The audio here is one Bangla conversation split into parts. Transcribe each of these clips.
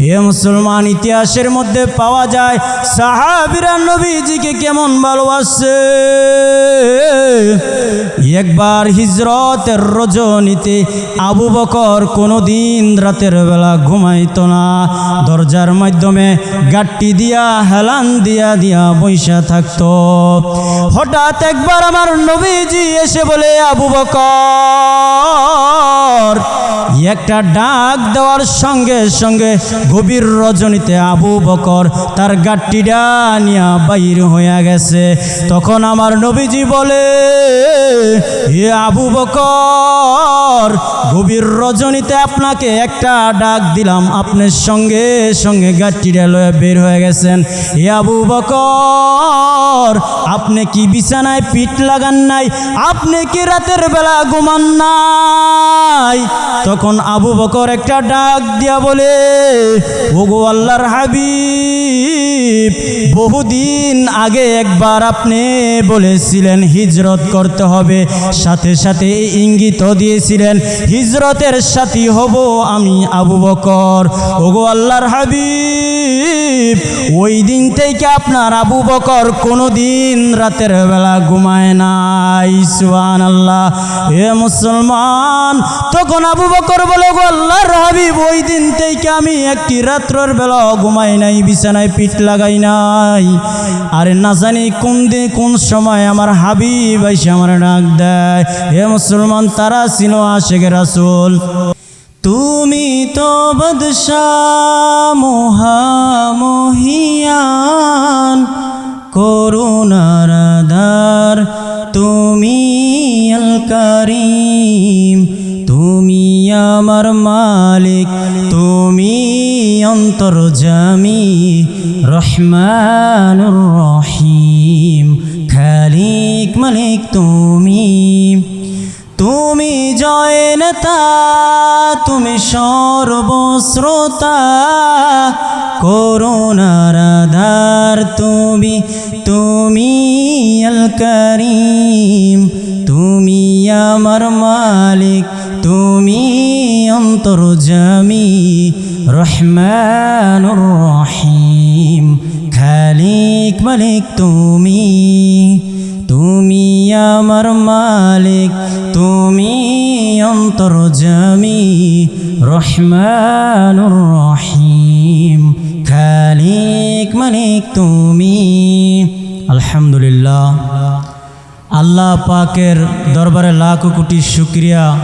এ মুসলমান ইতিহাসের মধ্যে পাওয়া যায়, সাহাবিরা নবীজিকে কেমন ভালোবাসে? একবার হিজরতের রজনীতে আবু বকর কোনো দিন রাতের বেলা ঘুমাইতো না। দরজার মাধ্যমে গাট্টি দিয়া, হেলান দিয়া দিয়া বৈশা থাকতো। হঠাৎ একবার আমার নবীজি এসে বলে, আবু বকর একটা ডাক দেওয়ার সঙ্গে সঙ্গে গভীর রজনীতে আবু বকর তার গাট্টিটা নিয়া বাইর হইয়া গেছে। তখন আমার নবীজি বলে, হে আবু বকর, গভীর রজনীতে আপনাকে একটা ডাক দিলাম। আপনার সঙ্গে সঙ্গে গাট্টিটা লয়ে বের হয়ে গেছেন। হে আবু বকর, আপনি কি বিছানায় পিঠ লাগান নাই? আপনি কি রাতের বেলা ঘুমান নাই? তখন আবু বকর একটা ডাক দিয়া বলে, ওগো আল্লাহর হাবিব, বহুদিন আগে একবার আপনি বলেছিলেন হিজরত করতে হবে, সাথে সাথে ইঙ্গিত দিয়েছিলেন, হিজরতের সাথী হব আমি আবু বকর। ওগো আল্লাহর হাবিব, ওই দিন থেকে আপনার আবু বকর কোনো দিন রাতের বেলা ঘুমায় নাই সুহান আল্লাহ এ মুসলমান, তখন আবু বকর বলে গো আল্লাহর হাবিব, ওই দিন থেকে আমি একটি রাত্রের বেলা ঘুমাই নাই, বিছানায় পিঠ লাগাই নাই। আরে না জানি কোন দিন, কোন সময় আমার হাবিব এসে আমার ডাক দেয়, হে মুসলমান, তারা ছিল আশেখ রাসুল। তুমি তো বদশাহ, মহামহিয়ান, করুণার তুমি আল করিম আমার মালিক, তুমি অন্তর্জামি রহমানুর রহিম, খালিক মালিক তুমি। তুমি জয় নেতা, তুমি সর্বশ্রোতা, করুণার আধার তুমি তুমি আল করিম। তুমি আমার মালিক, তুমি অন্তর্জামি রহমানুর রহিম। খালিক মালিক তুমি তুমি আমার মালিক, তুমি অন্তর্জামি রহমানুর রহিম। খালিক মালিক তুমি। আলহামদুলিল্লাহ। আল্লাহ পাকের দরবারে লাখ কোটি শুক্রিয়া।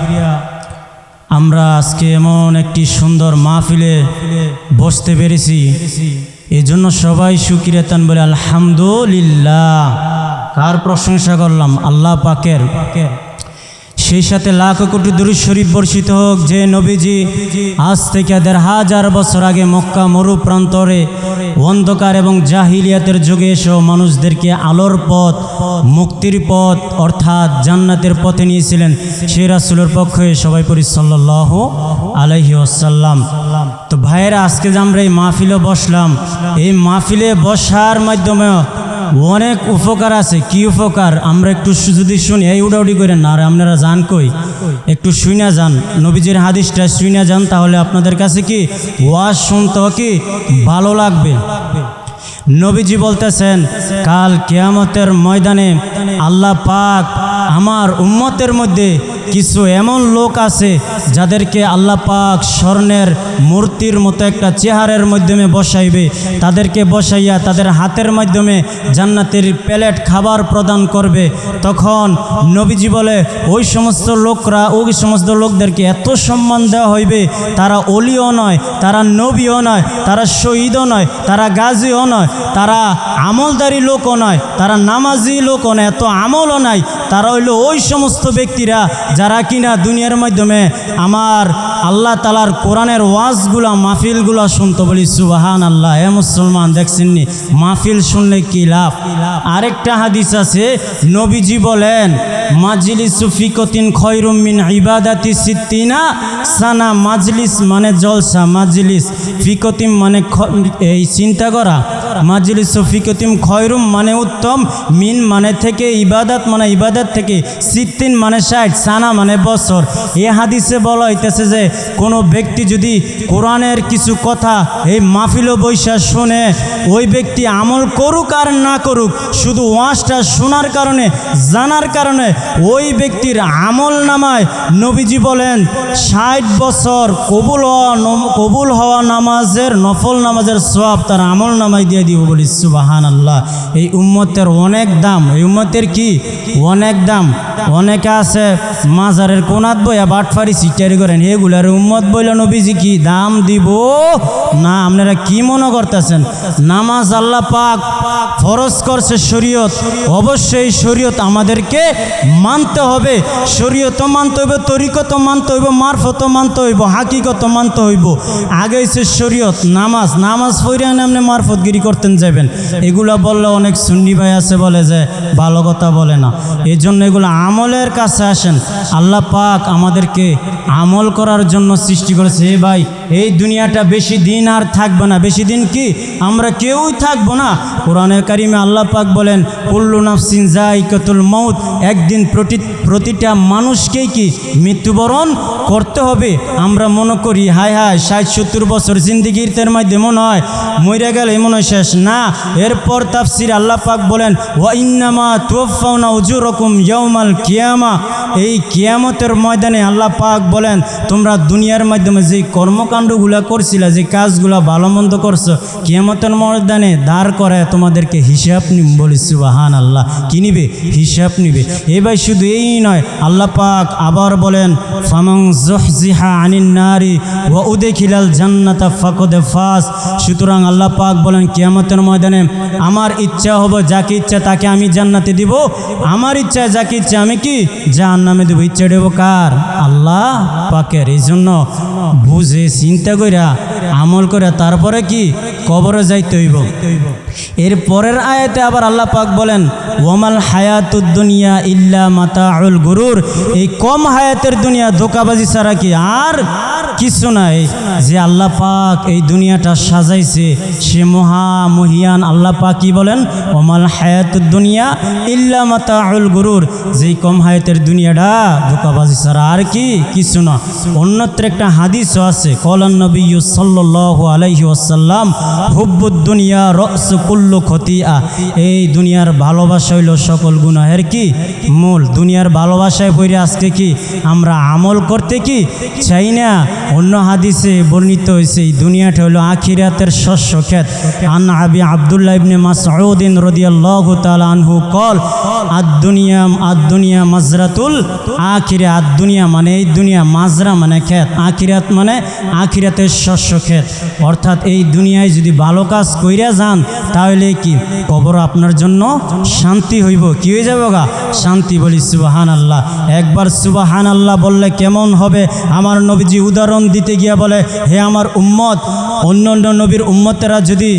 আমরা আজকে এমন একটি সুন্দর মাহফিলে বসতে পেরেছি। এই জন্য সবাই সুখী তান বলে আলহামদুলিল্লাহ। কার প্রশংসা করলাম? আল্লাহ পাকের। সেই সাথে লাখ কোটি দুরুদ শরীফ বর্ষিত হোক, যে নবীজি আজ থেকে দেড় হাজার বছর আগে মক্কা মরু প্রান্তরে অন্ধকার এবং জাহিলিয়াতের যুগে এসেও মানুষদেরকে আলোর পথ, মুক্তির পথ, অর্থাৎ জান্নাতের পথে নিয়েছিলেন। সেই রাসুলের পক্ষে সবাই পরি সাল্লাহ আলহি আসাল্লাম তো ভাইয়েরা, আজকে যে আমরা এই মাহফিলে বসলাম, এই মাহফিলে বসার মাধ্যমে অনেক উপকার আছে। কি উপকার? আমরা একটু যদি শুনি, এই উডাউডি করেন না আর আপনারা যান কই? একটু শুইনা যান। নবীজির হাদিসটা শুইনা যান, তাহলে আপনাদের কাছে কি? ওয়াজ শুনতে কি? ভালো লাগবে। নবীজি বলতেছেন, কাল কেয়ামতের ময়দানে আল্লাহ পাক আমার উম্মতের মধ্যে কিছু এমন লোক আছে যাদেরকে আল্লাহ পাক স্বর্ণের মূর্তির মতো একটা চেহারের মাধ্যমে বসাইবে। তাদেরকে বসাইয়া তাদের হাতের মাধ্যমে জান্নাতের প্লেট খাবার প্রদান করবে। তখন নবীজি বলে, ওই সমস্ত লোকরা, ওই সমস্ত লোকদেরকে এত সম্মান দেওয়া হইবে, তারা অলিও নয়, তারা নবীও নয়, তারা শহীদও নয়, তারা গাজীও নয়, তারা আমলদারি লোকও নয়, তারা নামাজি লোকও নয়, এত আমলও নাই তারা হইল ওই সমস্ত ব্যক্তিরা যারা কিনা দুনিয়ার মাধ্যমে আমার আল্লাহ তালার কোরআনের ওয়াজগুলা, মাহফিলগুলা শুনতো বলি সুবাহান আল্লাহ এ মুসলমান দেখছেননি মাহফিল শুনলে কি লাভ? আরেকটা হাদিস আছে, নবীজি বলেন মাজলিস সুফিকতিন খয়রুম মিন ইবাদাতি সিদ্দিনা সানা মাজলিস মানে জলসা, মাজলিস ফিকতিম মানে এই চিন্তা করা। মাজলিস ফিকতিম খয়রুম মানে উত্তম, মিন মানে থেকে ইবাদত মানে ইবাদত থেকে সিদ্দিন মানে ষাট, সানা মানে বছর। এ হাদিসে বলা হইতেছে যে, কোনো ব্যক্তি যদি কোরআনের কিছু কথা এই মাহফিল বৈশা শুনে, ওই ব্যক্তি আমল করুক আর না করুক, শুধু ওয়াজটা শোনার কারণে, জানার কারণে ওই ব্যক্তির আমল নামায় নবীজি বলেন, ষাট বছর কবুল হওয়া কবুল হওয়া নামাজের, নফল নামাজের সব তার আমল নামায় দিয়ে দিব বলি সুবাহান আল্লাহ এই উম্মতের অনেক দাম। এই উম্মতের কি? অনেক দাম। অনেকে আছে, মাজারের কোনাত বইয়া বাটফারি সিটারি করেন। এগুলার উম্মত বইল নবীজি কি দাম দিব? না, আপনারা কি মনে করতেছেন? নামাজ আল্লাহ পাক ফরজ করছে শরীয়ত। অবশ্যই শরীয়ত আমাদেরকে মানতে হবে, শরীয়ত মানতে হইব, তরিকত মানতে হইব, মারফত মানতে হইব, হাকিকত মানতে হইব। আগে হচ্ছে শরীয়ত, নামাজ নামাজ পড়িয়া আপনি মারফতগিরি করতেন যাবেন এগুলা বললে অনেক সুন্নি ভাই আছে বলে যে ভালো কথা বলে না। এই জন্য এগুলো আমলের কাছে আসেন। আল্লাহ পাক আমাদেরকে আমল করার জন্য সৃষ্টি করেছে। এ ভাই, এই দুনিয়াটা বেশি দিন আর থাকবে না। বেশি দিন কি? আমরা কেউই থাকব না। কোরআনের কারিমে আল্লাহ পাক বলেন, কুল্লু নাফসিন জাইকাতুল মৌত একদিন প্রতি প্রতিটা মানুষকেই কি মৃত্যুবরণ করতে হবে? আমরা মনে করি, হায় হায়, ষাট সত্তর বছর জিন্দিগির তের মধ্যে মনে হয় মরে গেলে মনে হয় শেষ। না, এরপর তাফসির আল্লাহ পাক বলেন ওয়া ইন্নামা তুয়াফাউনা উজুরকুম ইয়াউমাল কিয়ামা। এই কিয়ামতের ময়দানে আল্লাহ পাক বলেন, তোমরা দুনিয়ার মাধ্যমে যে কর্মকাণ্ডগুলো করছিলা যে কাজগুলো ভালো মন্দ করছ, কিয়ামতের ময়দানে দাঁড় করে তোমাদেরকে হিসাব নিম বলি সুবাহান আল্লাহ কি নিবে? হিসাব নিবে। এবার শুধু এই নয়, আল্লাহ পাক আবার বলেন ফামং জহজিহা আনিন নারী ও উদেখিলাল জান্নাতা ফাকদে ফাস সুতরাং আল্লাহ পাক বলেন, কিয়ামতের ময়দানে আমার ইচ্ছা হবে, যাকে ইচ্ছা তাকে আমি জান্নাতে দিব। আমার ইচ্ছা, যাকে ইচ্ছা আমি কি? জাহান নামে দেবো। ইচ্ছা দেব কার? আল্লাহ পাকের। এই জন্য বুঝে, চিন্তা কইরা, আমল করে তারপরে কি? কবরে যাইতে হইব। এর পরের আয়াতে আবার আল্লাহ পাক বলেন ওমাল হায়াতুদ দুনিয়া ইল্লা মাতাউল গুরুর। এই কম হায়াতের দুনিয়া ধোকাবাজি ছাড়া কি আর কিছু নাই। যে আল্লাহ পাক এই দুনিয়াটা সাজাইছে, সে মহা মহিয়ান আল্লাহ পাক কি বলেন ওমাল হায়াতুদ দুনিয়া ইল্লা মাতাউল গুরুর। যেই কম হায়াতের দুনিয়াটা ধোকাবাজি ছাড়া আর কি কিছু না। অন্যত্র একটা হাদিসও আছে, কলান নবী সাল্লাল্লাহু আলাইহি ওয়াসাল্লাম, হুব্বুদ দুনিয়া রস কুল্লু খতিয়া। এই দুনিয়ার ভালোবাসা হইল সকল গুনাহের কি? মূল। দুনিয়ার ভালোবাসায় পড়ে আজকে কি? আমরা আমল করতে কি? চাই না? অন্য হাদিসে বর্ণিত হয়েছে, এই দুনিয়াটা হলো আখিরাতের শস্য ক্ষেত। আন আবি আবদুল্লাহ ইবনে মাসউদিন রাদিয়াল্লাহু তাআলা আনহু কল, আদ দুনিয়া আদ দুনিয়া মাজরাতুল আখিরা। আদ দুনিয়া মানে এই দুনিয়া মাজরা মানে খেত আখিরাত মানে আখিরাতের শস্য খেত অর্থাৎ এই দুনিয়ায় যদি ভালো কাজ কইরা যান তাহলে কি কবর আপনার জন্য শান্তি হইব? কি হয়ে যাবে গা? শান্তি বলি সুবাহান আল্লাহ একবার সুবাহান আল্লাহ বললে কেমন হবে? আমার নবীজি উদাহরণ দিতে গিয়া বলে, হে আমার উম্মত অন্য অন্য নবীর উম্মতেরা যদি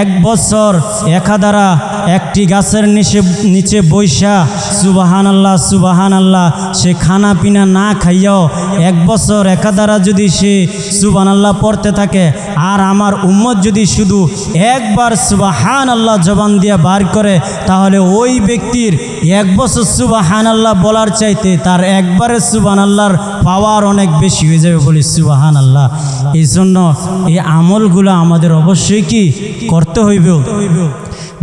এক বছর একা দ্বারা একটি গাছের নিচে নিচে বৈশা সুবাহান আল্লাহ সুবাহান আল্লাহ সে খানা পিনা না খাইয়াও এক বছর একাধারা যদি সে সুবান আল্লাহ পড়তে থাকে, আর আমার উম্মত যদি শুধু একবার সুবাহান আল্লাহ জবান দিয়ে বার করে, তাহলে ওই ব্যক্তির এক বছর সুবাহান আল্লাহ বলার চাইতে তার একবারে সুবান আল্লাহর পাওয়ার অনেক বেশি হয়ে যাবে বলি সুবাহান আল্লাহ এই জন্য এই আমলগুলো আমাদের অবশ্যই কি করতে হইব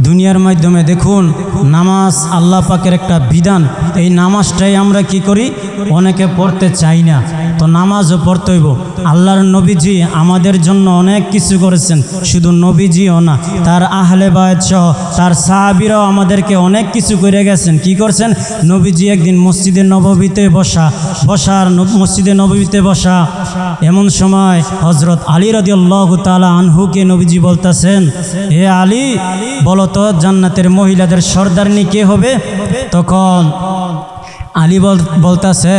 দুনিয়ার মাধ্যমে দেখুন, নামাজ আল্লাহ পাকের একটা বিধান। এই নামাজটাই আমরা কি করি? অনেকে পড়তে চাই না। তো নামাজও পড়তে হইব আল্লাহর নবীজি আমাদের জন্য অনেক কিছু করেছেন, শুধু নবীজিও না, তার আহলে বায়ত সহ তার সাহাবিরাও আমাদেরকে অনেক কিছু করে গেছেন। কি করছেন? নবীজি একদিন মসজিদে নববীতে বসা, বসার মসজিদে নববীতে বসা। এমন সময় হজরত আলী রদিয়াল্লাহ তালা আনহুকে নবীজি বলতেছেন হে আলী বলো তো জান্নাতের মহিলাদের সর্দারনি কে হবে? তখন আলী বল বলতাছে,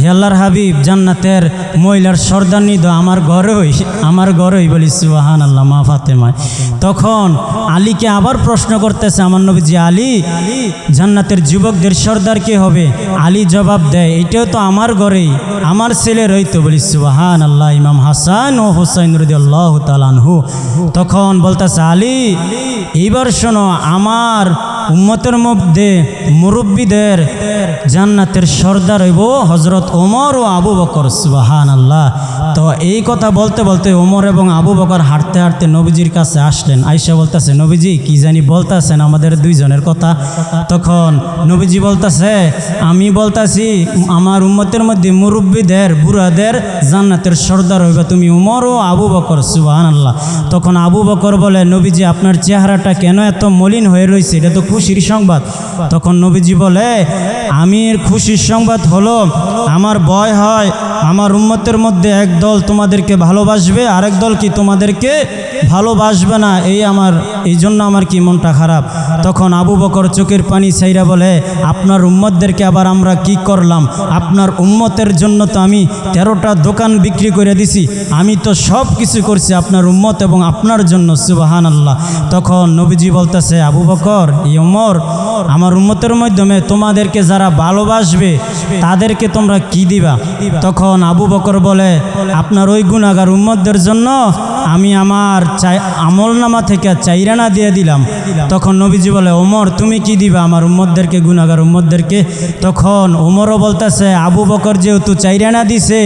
হে আল্লাহর হাবিব, জান্নাতের মহিলার সর্দার নিদ, আমার ঘরই আমার ঘরই বলি সুবাহান আল্লাহ মা ফাতেমায় তখন আলীকে আবার প্রশ্ন করতেছে আমার নবীজি, আলী, জান্নাতের যুবকদের সর্দার কে হবে? আলী জবাব দেয়, এটাও তো আমার ঘরেই, আমার ছেলের তো বলি সুবাহান আল্লাহ ইমাম হাসান ও হোসাইন রদি আল্লাহ তালানহু তখন বলতেছে, আলী, এইবার শোনো, আমার উম্মতের মধ্যে মুরব্বীদের জান্নাতের সর্দার হইব হজরত ওমর ও আবু বকর সুবাহান আল্লাহ তো এই কথা বলতে বলতে ওমর এবং আবু বকর হাঁটতে হাঁটতে নবীজির কাছে আসলেন। আইসা বলতেছে, নবীজি, কি জানি বলতেছেন আমাদের দুইজনের কথা? তখন নবীজি বলতেছে, আমি বলতাছি, আমার উম্মতের মধ্যে মুরব্বীদের, বুড়াদের জান্নাতের সর্দার হইবা তুমি উমর ও আবু বকর সুবাহান আল্লাহ তখন আবু বকর বলে, নবীজি, আপনার চেহারাটা কেন এত মলিন হয়ে রয়েছে এটা তো খুশির সংবাদ। তখন নবীজি বলে আমি এর খুশির সংবাদ হলো, আমার বয় হয়, আমার উম্মতের মধ্যে এক দল তোমাদেরকে ভালোবাসবে, আরেক দল কি তোমাদেরকে ভালোবাসবে না? এই আমার এই জন্য আমার কি মনটা খারাপ? তখন আবু বকর চোখের পানি ছাইরা বলে, আপনার উম্মতদেরকে আবার আমরা কি করলাম? আপনার উম্মতের জন্য তো আমি তেরোটা দোকান বিক্রি করে দিছি। আমি তো সব কিছু করছি আপনার উম্মত এবং আপনার জন্য সুবাহান আল্লাহ তখন নবীজি বলতেছে, আবু বকর, ই ওমর, আমার উম্মতের মাধ্যমে তোমাদেরকে যারা ভালোবাসবে, তাদেরকে তোমরা কি দিবা? তখন আবু বকর বলে, আপনার ওই গুণাগার উম্মতদের জন্য আমি আমার চাই আমল নামা থেকে চাইরানা দিয়ে দিলাম। তখন নবীজি বলে, ওমর, তুমি কি দিবা? আমার উম্মতদেরকে গুণাগার উম্মতদেরকে? তখন ওমরও বলতেছে, আবু বকর যেহেতু চাইরানা দিছে,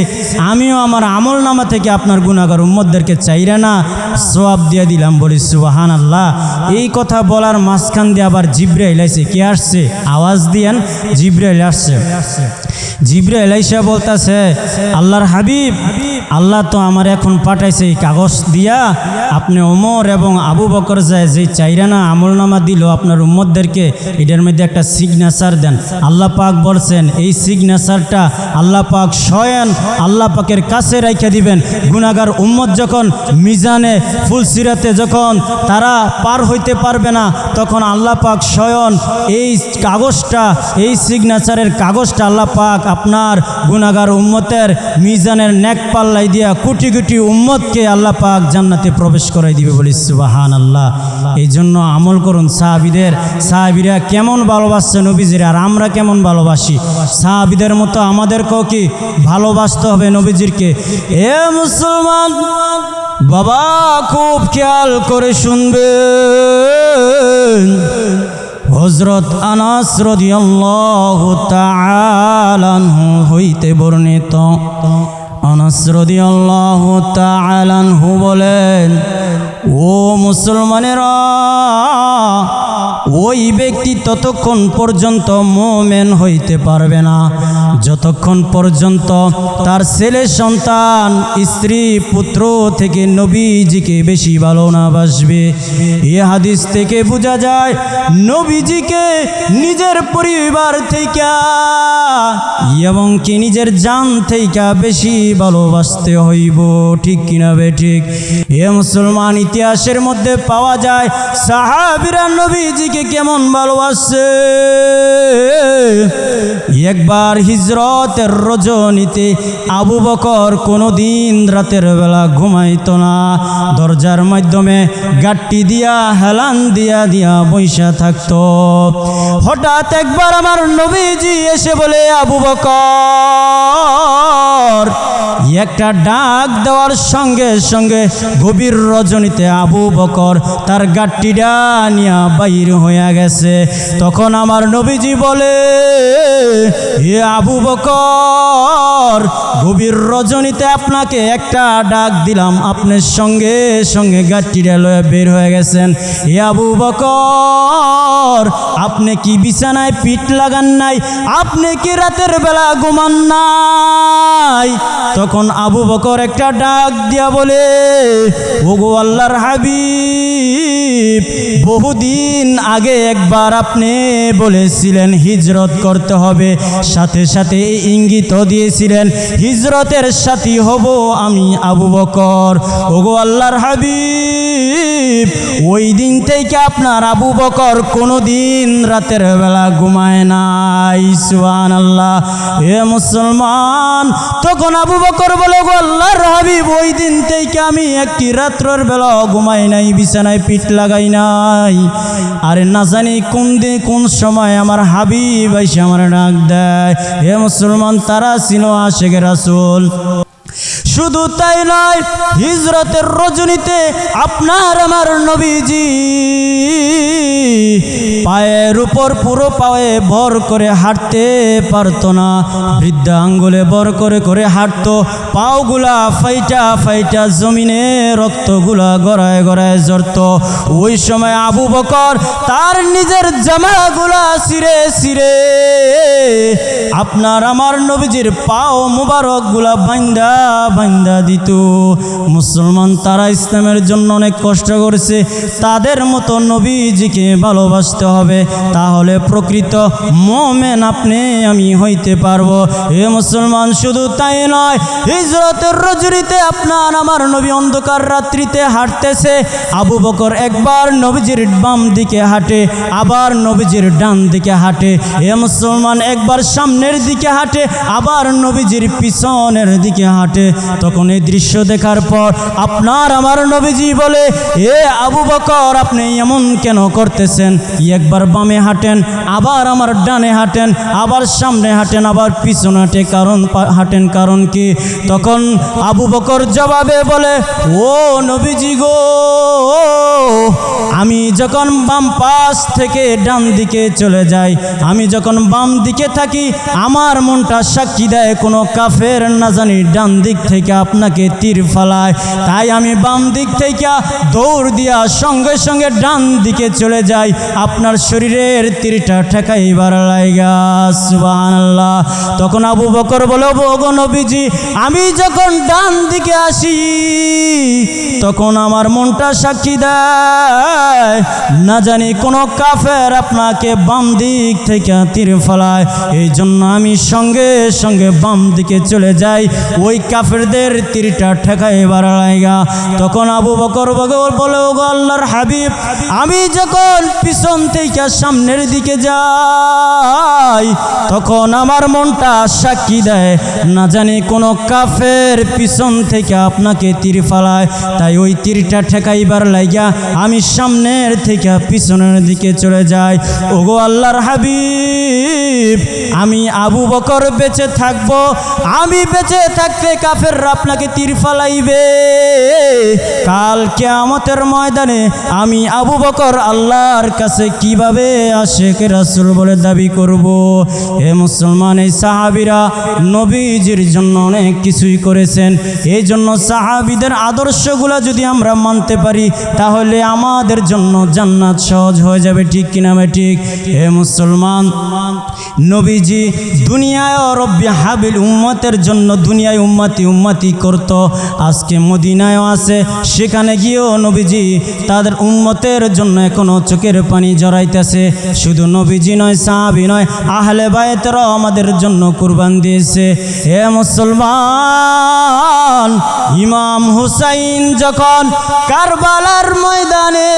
আমিও আমার আমল নামা থেকে আপনার গুণাগার উম্মতদেরকে চাইরানা সোয়াব দিয়ে দিলাম। বলি সুবাহান আল্লাহ এই কথা বলার মাঝখান দিয়ে আবার জিব্রাইল আইছে। কে আসছে? আওয়াজ দিয়েন, জিব্রাইল আসছে। জিব্রাইল আইসা বলতেছে, আল্লাহর হাবিব আল্লাহ তো আমার এখন পাঠাইছে এই কাগজ দিয়া। আপনি ওমর এবং আবু বকর যায় যে চাইরানা আমলনামা দিল আপনার উম্মতদেরকে, এটার মধ্যে একটা সিগনেচার দেন। আল্লাহ পাক বলছেন, এই সিগনেচারটা আল্লাহ পাক স্বয়ং আল্লাহ পাকের কাছে রাইখে দিবেন। গুনাগার উম্মত যখন মিজানে ফুলসিরাতে যখন তারা পার হইতে পারবে না, তখন আল্লাহ পাক স্বয়ং এই কাগজটা, এই সিগনেচারের কাগজটা আল্লাহ পাক আপনার গুনাগার উম্মতের মিজানের নেক পাল্লাই দিয়া কোটি কোটি উম্মতকে আল্লাহ পাক জান্নাতে প্রবেশ করাই দিবে বলি সুবাহান আল্লাহ এই জন্য আমল করুন সাহাবিদের। সাহাবিরা কেমন ভালোবাসছে নবীজির? আর আমরা কেমন ভালোবাসি? সাহাবিদের মতো আমাদেরকেও কি ভালোবাসতে হবে নবীজিরকে? এ মুসলমান, বাবা খুব খেয়াল করে শুনবে হজরত আনাস রদিয়াল্লাহু তাআলাহু হইতে বর্ণিত আনাস রদিয়াল্লাহু তাআলাহু বলেন ও মুসলমানেরা ওই ব্যক্তি ততক্ষণ পর্যন্ত মোমেন হইতে পারবে না। যতক্ষণ পর্যন্ত তার ছেলে সন্তান, স্ত্রী, পুত্র থেকে নবীজিকে বেশি ভালো না বাসবে। এ হাদিস থেকে বোঝা যায়, নবীজিকে নিজের পরিবার থেকে এবং কি নিজের জান থেকে বেশি ভালোবাসতে হইব। ঠিক কিনা বে ঠিক? এ মুসলমান ইতিহাসের মধ্যে পাওয়া যায়, সাহাবিরা নবীজিকে কেমন ভালোবাসে? একবার হিজরতের রজনীতে আবু বকর কোনো দিন রাতের বেলা ঘুমাইত না। দরজার মাধ্যমে গাট্টি দিয়া, হেলান দিয়া দিয়া বৈশা থাকত। হঠাৎ একবার আমার নবীজি এসে বলে, আবু বকর একটা ডাক দেওয়ার সঙ্গে সঙ্গে গভীর রজনীতে আবু বকর তার গাট্টিটা নিয়া বাইর হয়ে গেছে। তখন আমার নবীজি বলে, হে আবু বকর, গভীর রজনীতে আপনাকে একটা ডাক দিলাম। আপনার সঙ্গে সঙ্গে গাট্টিটা লয়ে বের হয়ে গেছেন। হে আবু বকর, আপনি কি বিছানায় পিঠ লাগান নাই? আপনি কি রাতের বেলা ঘুমান নাই? তখন আবু বকর একটা ডাক দিয়া বলে, ওগো আল্লাহর হাবিব, বহুদিন আগে একবার আপনি বলেছিলেন হিজরত করতে হবে, সাথে সাথে এই ইঙ্গিতও দিয়েছিলেন, হিজরতের সাথী হব আমি আবু বকর। ওগো আল্লাহর হাবিব, ওই দিন থেকে আপনার আবু বকর কোনো দিন রাতের বেলা ঘুমায় নাই সুহান আল্লাহ এ মুসলমান, তখন আবু বকর বলে গো আল্লাহর হাবিব। ওই দিন থেকে আমি একটি রাত্রর বেলা ঘুমাই নাই, বিছানায় পিঠ লাগাই নাই। আরে না জানি কোন দিন, কোন সময় আমার হাবিব এসে আমার ডাক দেয়। হে মুসলমান, তারা ছিল আশেখ রাসুল। শুধু তাই নয়, হিজরতের রজনীতে আপনার আমার নবীজি পায়ের উপর পুরো পায়ে ভর করে হাঁটতে পারতো না, বৃদ্ধা আঙ্গুলে ভর করে করে হাঁটতো, পাওগুলা ফাইটা ফাইটা জমিনে রক্তগুলা গড়ায় গড়ায় জড়ত ওই সময় আবু বকর তার নিজের জামাগুলা সিরে সিরে আপনার আমার নবীজির পাও মুবারকগুলা বান্দা বান্দা দিত। মুসলমান তারা ইসলামের জন্য অনেক কষ্ট করেছে। তাদের মতো নবীজিকে ভালোবাসতে হবে। তাহলে প্রকৃত মোমেন আপনি, আমি হইতে পারব। এ মুসলমান, শুধু তাই নয়, হিজরতের রজুরিতে আপনার আমার নবী অন্ধকার রাত্রিতে হাঁটতেছে। আবু বকর একবার নবীজির বাম দিকে হাঁটে, আবার নবীজির ডান দিকে হাঁটে। এ মুসলমান, একবার সামনের দিকে হাঁটে, আবার নবীজির পিছনের দিকে হাঁটে। তখন এই দৃশ্য দেখার পর আপনার আমার নবীজি বলে, এ আবু বকর, আপনি এমন কেন করতেছেন? একবার বামে হাঁটেন, আবার আমার ডানে হাঁটেন, আবার সামনে হাঁটেন, আবার পিছনে হাঁটে। কারণ হাঁটেন কারণ কি? তখন আবু বকর জবাবে বলে, ও নবীজি গো আমি যখন বাম পাশ থেকে ডান দিকে চলে যাই, আমি যখন বাম দিকে থাকি, আমার মনটা সাক্ষী দেয়, কোনো কাফের না জানি ডান দিক থেকে আপনাকে তীর ফালায়। তাই আমি বাম দিক থেকে দৌড় দিয়া সঙ্গে সঙ্গে ডান দিকে চলে যাই, আপনার শরীরের তীরটা ঠেকাইবার লাইগা, সুবহানাল্লাহ। তখন আবু বকর বলো গো নবীজি, আমি যখন ডান দিকে আসি, তখন আমার মনটা সাক্ষী দেয়। না জানি কোনো কাফের আপনাকে বাম দিক থেকে তীর ফলায়। এই জন্য আমি সঙ্গে সঙ্গে বাম দিকে চলে যাই। ওই কাফেরদের তীরটা ঠেকাই তখন আবু বকর বলে আল্লাহর হাবিব, আমি যখন পিছন থেকে সামনের দিকে যাই, তখন আমার মনটা সাক্ষী দেয়। না জানি কোনো কাফের পিছন থেকে আপনাকে তীর ফালায়। তাই ওই তীরটা ঠেকাইবার লাইগা আমি সামনের থেকে পিছনের দিকে চলে যাই ওগো আল্লাহর হাবিব, আমি আবু বকর বেঁচে থাকব, আমি বেঁচে থাকতে কাফের আপনাকে তীর ফালাইবে। কাল কেয়ামতের ময়দানে আমি আবু বকর আল্লাহর কাছে কীভাবে আশেখ রাসুল বলে দাবি করব? হে মুসলমান, এই সাহাবিরা নবীজির জন্য অনেক কিছুই করেছেন। এই জন্য সাহাবিদের আদর্শগুলো যদি আমরা মানতে পারি, তাহলে আমাদের জন্য জান্নাত সহজ হয়ে যাবে, ঠিক কিনা ঠিক। হে মুসলমান, নবীজি দুনিয়ায় রব্বি হাবিল উম্মতের জন্য দুনিয়ায় উম্মাতি উম্মাতি করত, আজকে মদিনায়ও আছে, সেখানে গিয়েও নবীজি তাদের উম্মতের জন্য এখনও চোখের পানি জড়াইতেছে। শুধু নবীজি নয়, সাহাবি নয়, আহলে বায়েতেরাও আমাদের জন্য কুরবান দিয়েছে। হে মুসলমান, ইমাম হুসাইন যখন কারবালার ময়দানে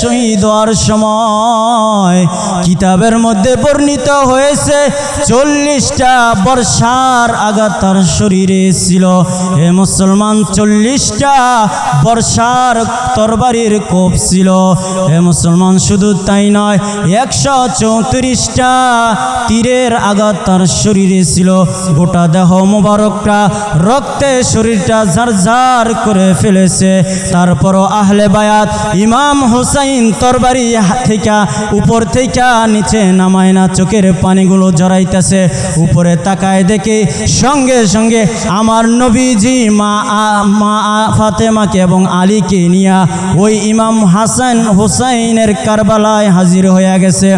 শহীদ হওয়ার সময় কিতাবের মধ্যে বর্ণিত হয়েছে, চল্লিশটা বর্ষার আঘাত তার শরীরে ছিল। হে মুসলমান, চল্লিশটা বর্ষার তরবারির কোপ ছিল। হে মুসলমান, শুধু তাই নয়, একশো চৌত্রিশটা তীরের আঘাত তার শরীরে ছিল। গোটা দেহ মোবারকটা রক্তে শরীরটা ঝারঝার করে ফেলেছে। তারপরও আহলে বায়াত ইমাম হুসাইন তরবারি থেকে উপর থেকে নিচে নামায় না, চোখের পানিগুলো জড়াইতেছে। উপরে তাকায় দেখে সঙ্গে সঙ্গে আমার নবীজি মা মা ফাতেমাকে এবং আলীকে নিয়ে ওই ইমাম হাসান হুসাইনের কারবালায় হাজির হয়ে গেছে।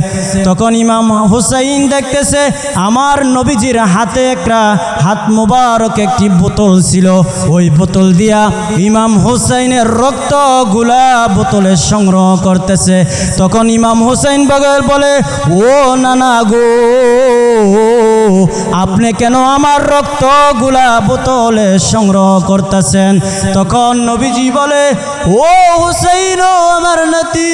তখন ইমাম হুসাইন দেখতেছে আমার নবীজির হাতে একটা হাত মুবারক একটি বোতল ছিল। ওই বোতল দিয়া ইমাম হুসাইনের রক্তগুলা বোতলে সংগ্রহ করতেছে। তখন ইমাম হোসেন বাগের বলে, ও নানা গো, আপনি কেন আমার রক্তগুলা বোতলে সংগ্রহ করতেছেন? তখন নবীজি বলে, ও হুসেন আমার নাতি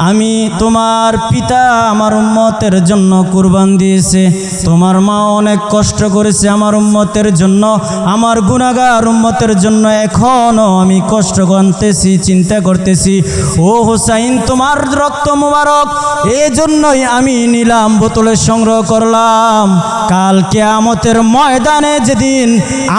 আমি তোমার পিতা আমার উম্মতের জন্য কুরবান দিয়েছে। তোমার মা অনেক কষ্ট করেছে আমার উম্মতের জন্য। আমার গুণাগার উম্মতের জন্য এখনও আমি কষ্ট করতেছি, চিন্তা করতেছি। ও হোসাইন, তোমার রক্ত মুবারক এই জন্যই আমি নিলাম, বোতলে সংগ্রহ করলাম। কাল কেয়ামতের ময়দানে যেদিন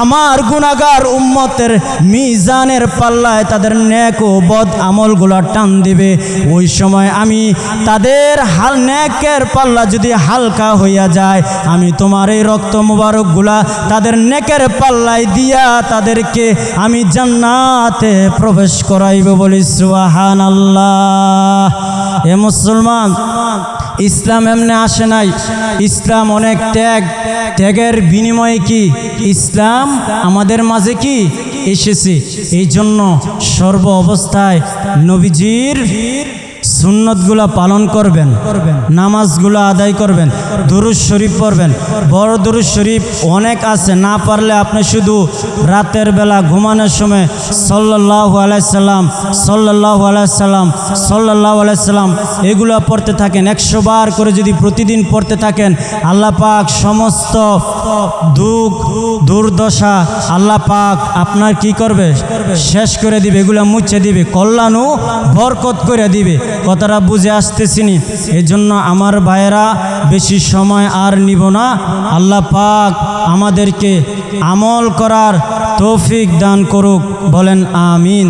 আমার গুণাগার উম্মতের মিজানের পাল্লায় তাদের ন্যাক ও বদ আমলগুলা টান দিবে, ওই সময় আমি তাদের হাল নেকের পাল্লা যদি হালকা হইয়া যায়, আমি তোমার এই রক্ত মুবারকগুলা তাদের নেকের পাল্লায় দিয়া তাদেরকে আমি জান্নাতে প্রবেশ করাইব বলি সুহান আল্লাহ এ মুসলমান, ইসলাম এমনি আসে নাই। ইসলাম অনেক ত্যাগ। ত্যাগের বিনিময়ে কি ইসলাম আমাদের মাঝে কি এসেছে? এই জন্য সর্ব অবস্থায় নবীজির সুন্নতগুলা পালন করবেন, নামাজগুলো আদায় করবেন, দুরুজ শরীফ পড়বেন। বড় দুরুজ শরীফ অনেক আছে, না পারলে আপনি শুধু রাতের বেলা ঘুমানোর সময় সাল্লাহ আলাইসাল্লাম সাল্লাহ আলাইসাল্লাম সাল্লাহ আলাইসাল্লাম এগুলো পড়তে থাকেন। একশো বার করে যদি প্রতিদিন পড়তে থাকেন, আল্লাহ পাক সমস্ত দুঃখ, দুর্দশা আল্লাহ পাক আপনার কি করবে? শেষ করে দিবে, এগুলো মুছে দিবে, কল্যাণও বরকত করে দিবে। কথাটা বুঝে আসতেছিনি। এজন্য জন্য আমার ভাইয়েরা বেশি সময় আর নিব না। আল্লাহ পাক আমাদেরকে আমল করার তৌফিক দান করুক। বলেন, আমিন।